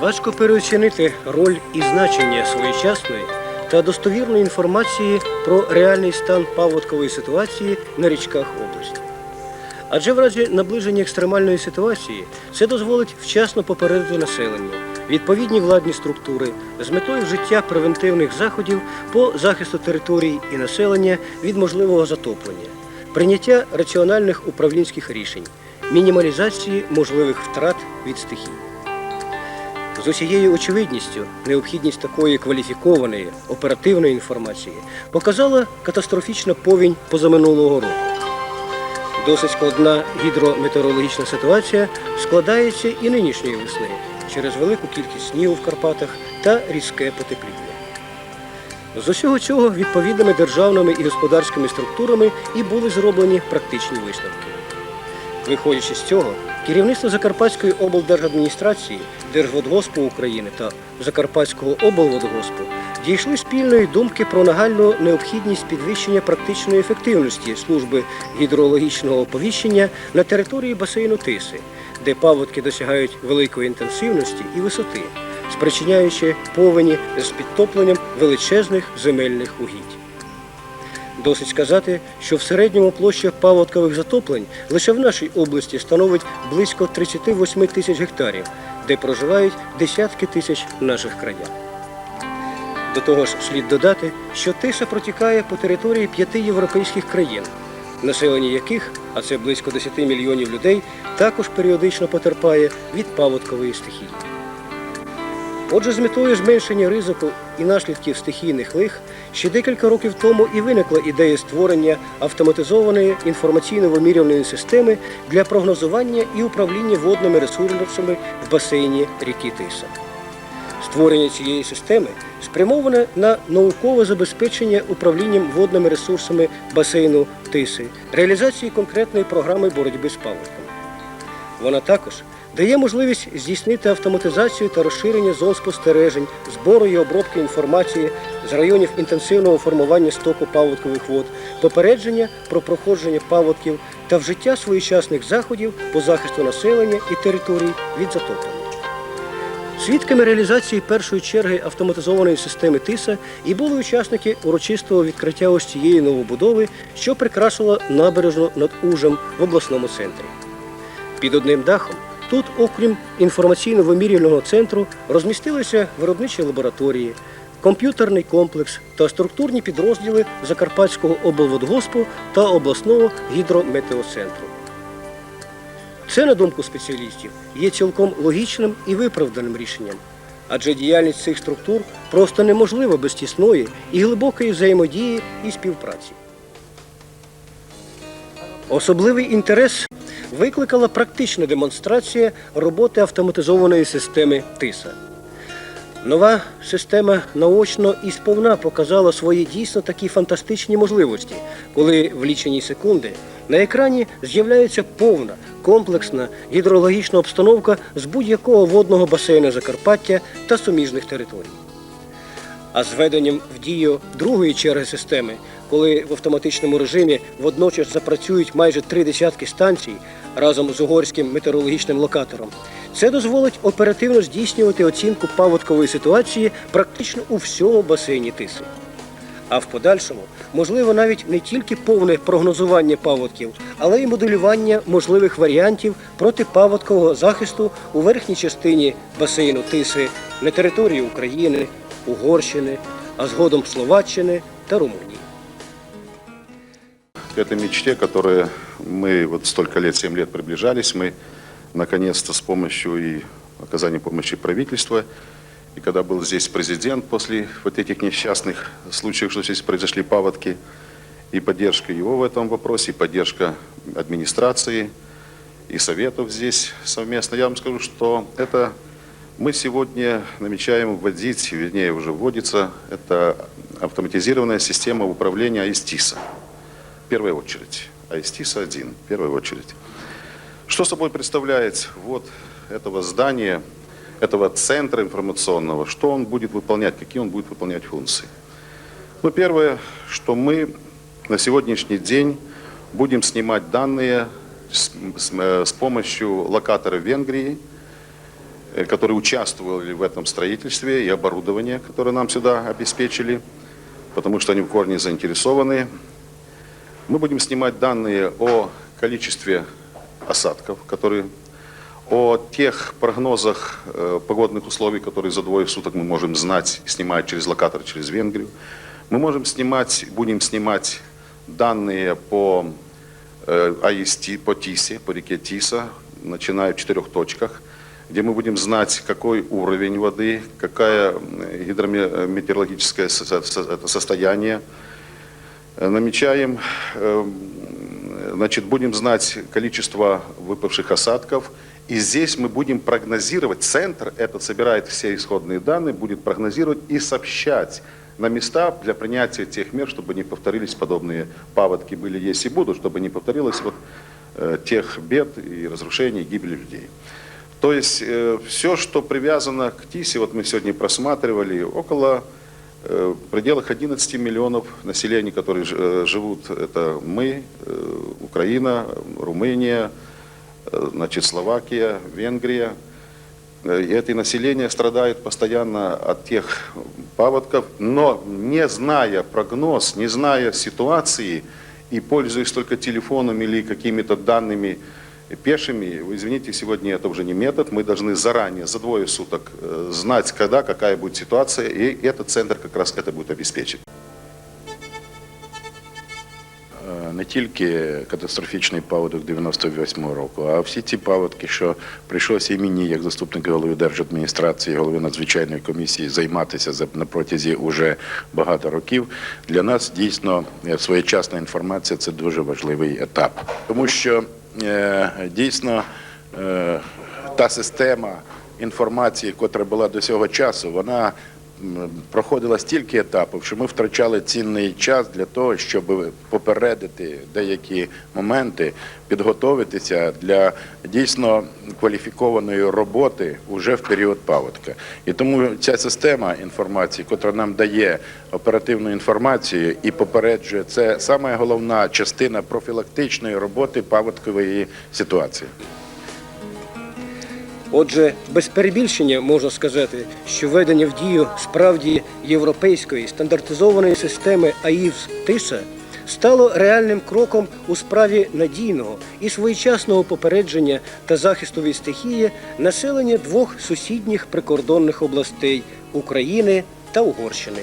Важко переоцінити роль і значення своєчасної та достовірної інформації про реальний стан паводкової ситуації на річках області. Адже в разі наближення екстремальної ситуації це дозволить вчасно попередити населення, відповідні владні структури з метою вжиття превентивних заходів по захисту територій і населення від можливого затоплення, прийняття раціональних управлінських рішень, мінімалізації можливих втрат від стихій. З усією очевидністю необхідність такої кваліфікованої оперативної інформації показала катастрофічна повінь позаминулого року. Досить складна гідрометеорологічна ситуація складається і нинішньої весни через велику кількість снігу в Карпатах та різке потепління. З усього цього відповідними державними і господарськими структурами і були зроблені практичні висновки. Виходячи з цього, керівництво Закарпатської облдержадміністрації, Держводгоспу України та Закарпатського облводгоспу дійшли спільної думки про нагальну необхідність підвищення практичної ефективності служби гідрологічного оповіщення на території басейну Тиси, де паводки досягають великої інтенсивності і висоти, спричиняючи повені з підтопленням величезних земельних угідь. Досить сказати, що в середньому площа паводкових затоплень лише в нашій області становить близько 38 тисяч гектарів, де проживають десятки тисяч наших краян. До того ж, слід додати, що тиса протікає по території п'яти європейських країн, населення яких, а це близько 10 мільйонів людей, також періодично потерпає від паводкової стихії. Отже, з метою зменшення ризику і наслідків стихійних лих ще декілька років тому і виникла ідея створення автоматизованої інформаційно-вимірювальної системи для прогнозування і управління водними ресурсами в басейні ріки Тиса. Створення цієї системи спрямоване на наукове забезпечення управлінням водними ресурсами басейну Тиси, реалізації конкретної програми боротьби з паводком. Вона також дає можливість здійснити автоматизацію та розширення зон спостережень, збору і обробки інформації з районів інтенсивного формування стоку паводкових вод, попередження про проходження паводків та вжиття своєчасних заходів по захисту населення і територій від затоплення. Свідками реалізації першої черги автоматизованої системи ТИСА і були учасники урочистого відкриття ось цієї новобудови, що прикрасила набережну над Ужем в обласному центрі. Під одним дахом тут, окрім інформаційно-вимірювального центру, розмістилися виробничі лабораторії, комп'ютерний комплекс та структурні підрозділи Закарпатського облводгоспу та обласного гідрометеоцентру. Це, на думку спеціалістів, є цілком логічним і виправданим рішенням, адже діяльність цих структур просто неможлива без тісної і глибокої взаємодії і співпраці. Особливий інтерес викликала практична демонстрація роботи автоматизованої системи ТИСА. Нова система наочно і сповна показала свої дійсно такі фантастичні можливості, коли в лічені секунди на екрані з'являється повна комплексна гідрологічна обстановка з будь-якого водного басейну Закарпаття та суміжних територій. А з введенням в дію другої черги системи, коли в автоматичному режимі водночас запрацюють майже три десятки станцій разом з угорським метеорологічним локатором, це дозволить оперативно здійснювати оцінку паводкової ситуації практично у всьому басейні Тиси. А в подальшому можливо навіть не тільки повне прогнозування паводків, але й моделювання можливих варіантів протипаводкового захисту у верхній частині басейну Тиси на території України, Угорщини, а згодом Словаччини та Румунії. К этой мечте, которой мы вот столько лет, 7 лет приближались, мы наконец-то с помощью и оказания помощи правительства, и когда был здесь президент после вот этих несчастных случаев, что здесь произошли паводки, и поддержка его в этом вопросе, и поддержка администрации и советов здесь совместно, я вам скажу, что это мы сегодня намечаем вводить, вернее уже вводится, это автоматизированная система управления АИСТИСа. в первую очередь. АИСТИС-1 в первую очередь. Что собой представляет вот этого здания, этого центра информационного, что он будет выполнять, какие он будет выполнять функции? Ну, первое, что мы на сегодняшний день будем снимать данные с, с- э, с помощью локатора Венгрии, э, которые участвовали в этом строительстве, и оборудование, которое нам сюда обеспечили, потому что они в корне заинтересованы. Мы будем снимать данные о количестве осадков, которые о тех прогнозах э, погодных условий, которые за двое суток мы можем знать, снимая через локатор, через Венгрию. Мы можем снимать, будем снимать данные по э, АИСТ, по ТИСе, по реке Тиса, начиная в четырех точках, где мы будем знать, какой уровень воды, какое э, гидрометеорологическое это состояние. Э, Намечаем, э, значит, будем знать количество выпавших осадков. И здесь мы будем прогнозировать, центр этот собирает все исходные данные, будет прогнозировать и сообщать на места для принятия тех мер, чтобы не повторились подобные паводки, были, есть и будут, чтобы не повторилось вот, э, тех бед и разрушений, гибели людей. То есть все, что привязано к ТИСе, вот мы сегодня просматривали, около э, в пределах 11 миллионов населения, которые э, живут, это мы, э, Украина, Румыния, э, значит, Словакия, Венгрия. Э, И это население страдает постоянно от тех паводков, но не зная прогноз, не зная ситуации и пользуясь только телефоном или какими-то данными пешими, вы извините, сегодня это уже не метод, мы должны заранее, за двое суток э, знать, когда, какая будет ситуация, и этот центр как раз это будет обеспечить. Е, не тільки катастрофічний паводок 98-го року, а всі ці паводки, що прийшлося і мені, як заступнику голови держадміністрації, голови надзвичайної комісії, займатися за- на протязі уже багато років. Для нас дійсно е, своєчасна інформація це дуже важливий етап, тому що е, дійсно е, та система інформації, котра була до цього часу, вона проходила стільки етапів, що ми втрачали цінний час для того, щоб попередити деякі моменти, підготовитися для дійсно кваліфікованої роботи уже в період паводка. І тому ця система інформації, яка нам дає оперативну інформацію і попереджує, це саме головна частина профілактичної роботи паводкової ситуації. Отже, без перебільшення можна сказати, що введення в дію справді європейської стандартизованої системи АІВС ТИСА стало реальним кроком у справі надійного і своєчасного попередження та захисту від стихії населення двох сусідніх прикордонних областей України та Угорщини.